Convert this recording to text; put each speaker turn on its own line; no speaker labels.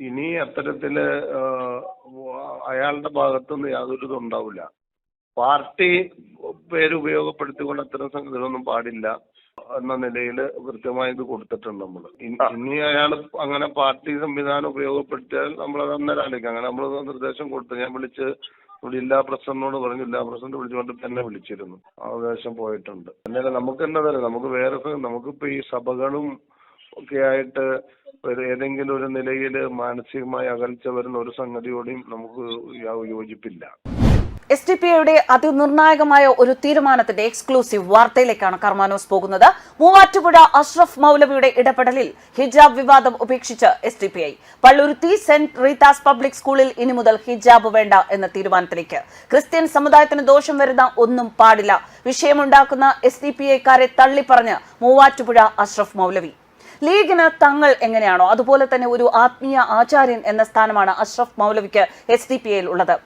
ഇനി അത്തരത്തിൽ അയാളുടെ ഭാഗത്തുനിന്ന് യാതൊരു ഇതും ഉണ്ടാവില്ല. പാർട്ടി പേര് ഉപയോഗപ്പെടുത്തിക്കൊണ്ട് അത്തരം സംഗതികളൊന്നും പാടില്ല എന്ന നിലയിൽ കൃത്യമായി ഇത് കൊടുത്തിട്ടുണ്ട് നമ്മൾ ഇനി അയാൾ അങ്ങനെ പാർട്ടി സംവിധാനം ഉപയോഗപ്പെടുത്തിയാൽ നമ്മൾ അത് അന്നേരം ആലോചിക്കാം. അങ്ങനെ നമ്മൾ നിർദ്ദേശം കൊടുത്തു. ഞാൻ വിളിച്ച് ഇവിടെ ജില്ലാ പ്രസിഡന്റിനോട് പറഞ്ഞു. ജില്ലാ പ്രസിഡന്റ് വിളിച്ചുകൊണ്ട് തന്നെ വിളിച്ചിരുന്നു. ആവേശം പോയിട്ടുണ്ട്. അന്നേരം നമുക്ക് എന്നതല്ല നമുക്ക് വേറെ നമുക്കിപ്പോ ഈ സഭകളും ഒക്കെ ആയിട്ട് ഒരു ഏതെങ്കിലും ഒരു നിലയിൽ മാനസികമായി അകൽച്ച വരുന്ന ഒരു സംഗതിയോടെയും നമുക്ക് യോജിപ്പില്ല.
എസ് ഡി പി ഐയുടെ അതിനിർണായകമായ ഒരു തീരുമാനത്തിന്റെ എക്സ്ക്ലൂസീവ് വാർത്തയിലേക്കാണ് കർമാനോസ് പോകുന്നത്. മൂവാറ്റുപുഴ അഷ്റഫ് മൗലവിയുടെ ഇടപെടലിൽ ഹിജാബ് വിവാദം ഉപേക്ഷിച്ച് S D P I. Palluruthy saint Rita's public സ്കൂളിൽ ഇനി മുതൽ ഹിജാബ് വേണ്ട എന്ന തീരുമാനത്തിലേക്ക്. ക്രിസ്ത്യൻ സമുദായത്തിന് ദോഷം വരുന്ന ഒന്നും പാടില്ല. വിഷയമുണ്ടാക്കുന്ന എസ് ഡി പി ഐക്കാരെ തള്ളിപ്പറഞ്ഞ് മൂവാറ്റുപുഴ അഷ്റഫ് മൗലവി. ലീഗിന് തങ്ങൾ എങ്ങനെയാണോ? അതുപോലെ തന്നെ ഒരു ആത്മീയ ആചാര്യൻ എന്ന സ്ഥാനമാണ് അഷ്റഫ് മൗലവിക്ക് എസ് ഡി പി എയിൽ ഉള്ളത്.